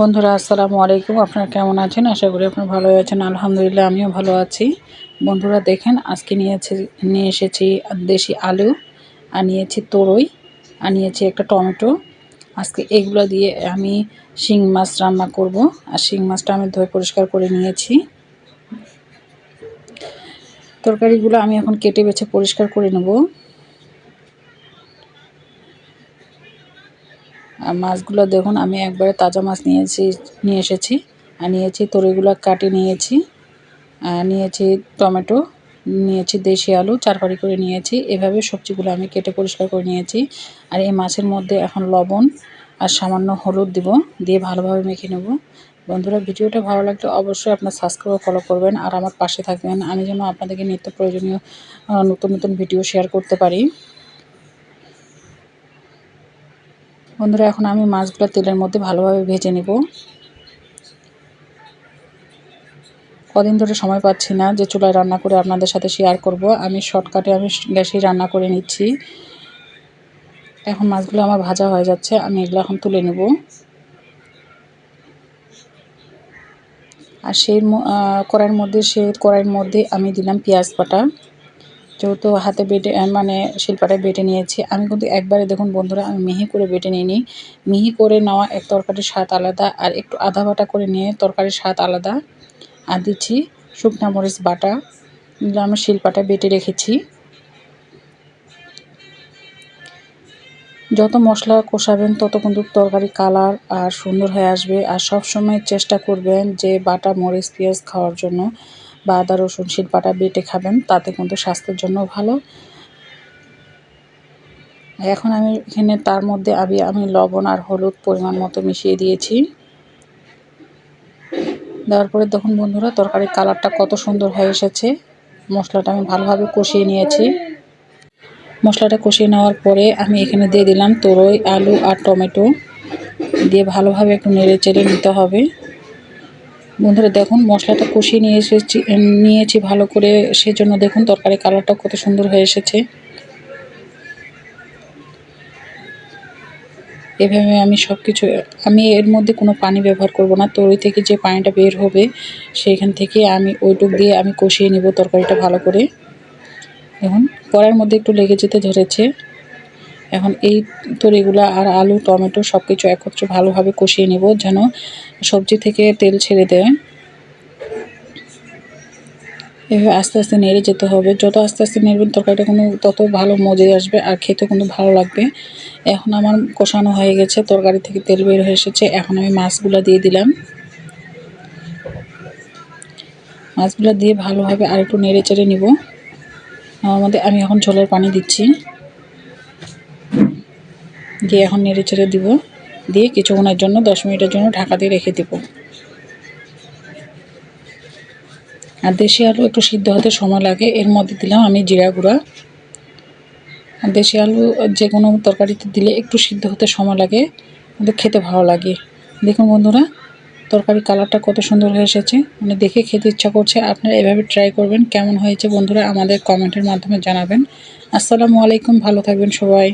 বন্ধুরা, আসসালামু আলাইকুম। আপনারা কেমন আছেন? আশা করি আপনারা ভালো আছেন। আলহামদুলিল্লাহ, আমিও ভালো আছি। বন্ধুরা, দেখেন, আজকে নিয়েছি, নিয়ে এসেছি দেশি আলু, আর নিয়েছি তরই, আর নিয়েছি একটা টমেটো। আজকে এগুলো দিয়ে আমি শিং মাছ রান্না করব। আর শিং মাছটা আমি ধুয়ে পরিষ্কার করে নিয়েছি। তরকারিগুলো আমি এখন কেটে বেছে পরিষ্কার করে নেব। মাছগুলো দেখুন, আমি একবারে তাজা মাছ নিয়েছি, নিয়ে এসেছি। আর নিয়েছি তরিগুলো কাটি নিয়েছি। নিয়েছি টমেটো, নিয়েছি দেশি আলু, চারপাড়ি করে নিয়েছি। এভাবে সবজিগুলো আমি কেটে পরিষ্কার করে নিয়েছি। আর এই মাছের মধ্যে এখন লবণ আর সামান্য হলুদ দিব, দিয়ে ভালোভাবে মেখে নেব। বন্ধুরা, ভিডিওটা ভালো লাগলে অবশ্যই আপনার সাবস্ক্রাইব ফলো করবেন, আর আমার পাশে থাকবেন। আমি যেন আপনাদেরকে নিত্য প্রয়োজনীয় নতুন নতুন ভিডিও শেয়ার করতে পারি। বন্ধুরা, এখন আমি মাছগুলো তেলের মধ্যে ভালোভাবে ভেজে নেব। কদিন ধরে সময় পাচ্ছি না যে চুলায় রান্না করে আপনাদের সাথে শেয়ার করব। আমি শর্টকাটে আমি গ্যাসেই রান্না করে নিচ্ছি। এখন মাছগুলো আমার ভাজা হয়ে যাচ্ছে, আমি এগুলো এখন তুলে নেব। আর সেই কড়াইয়ের মধ্যে, সেই কড়াইয়ের মধ্যে আমি দিলাম পেঁয়াজ বাটা। যেহেতু হাতে বেটে মানে শিল্পাটায় বেটে নিয়েছি। আমি কিন্তু একবারে দেখুন বন্ধুরা, আমি মিহি করে বেটে নিই মিহি করে নেওয়া এক তরকারির স্বাদ আলাদা আর একটু আধা বাটা করে নিয়ে তরকারির স্বাদ আলাদা। আর দিচ্ছি শুকনা মরিচ বাটা। আমি শিল্পাটা বেটে রেখেছি। যত মশলা কষাবেন, তত কিন্তু তরকারি কালার আর সুন্দর হয়ে আসবে। আর সব সময় চেষ্টা করবেন যে বাটা, মরিচ, পেঁয়াজ খাওয়ার জন্য। বা আদা, রসুন শিল্পাটা বেটে খাবেন, তাতে কিন্তু স্বাস্থ্যের জন্য ভালো। এখন আমি এখানে তার মধ্যে আমি আমি লবণ আর হলুদ পরিমাণ মতো মিশিয়ে দিয়েছি। দেওয়ার পরে দেখুন বন্ধুরা, তরকারির কালারটা কত সুন্দর হয়ে এসেছে। মশলাটা আমি ভালোভাবে কষিয়ে নিয়েছি। মশলাটা কষিয়ে নেওয়ার পরে আমি এখানে দিয়ে দিলাম তরই, আলু আর টমেটো। দিয়ে ভালোভাবে একটু নেড়ে চেড়ে নিতে হবে। বন্ধুরা দেখুন, মশলাটা কষিয়ে নিয়ে এসেছি নিয়েছি ভালো করে। সেজন্য দেখুন, তরকারি কালারটা কত সুন্দর হয়ে এসেছে। এভাবে আমি সব কিছু আমি এর মধ্যে কোনো পানি ব্যবহার করব না। তরি থেকে যে পানিটা বের হবে, সেইখান থেকে আমি ওইটুক দিয়ে আমি কষিয়ে নিব তরকারিটা ভালো করে। এখন কড়াইয়ের মধ্যে একটু লেগে যেতে ধরেছে। এখন এই তরিগুলো আর আলু, টমেটো সব কিছু একত্রে ভালোভাবে কষিয়ে নেব যেন সবজি থেকে তেল ছেড়ে দেয়। এভাবে আস্তে আস্তে নেড়ে যেতে হবে। যত আস্তে আস্তে নেড়বেন তরকারিটা কোনো তত ভালো মজে আসবে আর খেতে কিন্তু ভালো লাগবে। এখন আমার কষানো হয়ে গেছে, তরকারি থেকে তেল বের হয়ে এসেছে। এখন আমি মাছগুলো দিয়ে দিলাম। মাছগুলো দিয়ে ভালোভাবে আর একটু নেড়ে চেড়ে নিব। মধ্যে আমি এখন ঝোলের পানি দিচ্ছি। দিয়ে এখন নেড়ে চেড়ে দিব। দিয়ে কিছুক্ষণের জন্য, দশ মিনিটের জন্য ঢাকা দিয়ে রেখে দেব। আর দেশি আলু একটু সিদ্ধ হতে সময় লাগে, এর মধ্যে দিলাম আমি জিরা গুঁড়া। আর দেশি আলু যে কোনো তরকারিতে দিলে একটু সিদ্ধ হতে সময় লাগে, কিন্তু খেতে ভালো লাগে। দেখুন বন্ধুরা, তরকারি কালারটা কত সুন্দর হয়ে এসেছে। মানে দেখে খেতে ইচ্ছা করছে, আপনারা এভাবে ট্রাই করবেন, কেমন হয়েছে বন্ধুরা আমাদের কমেন্টের মাধ্যমে জানাবেন। আসসালামু আলাইকুম, ভালো থাকবেন সবাই।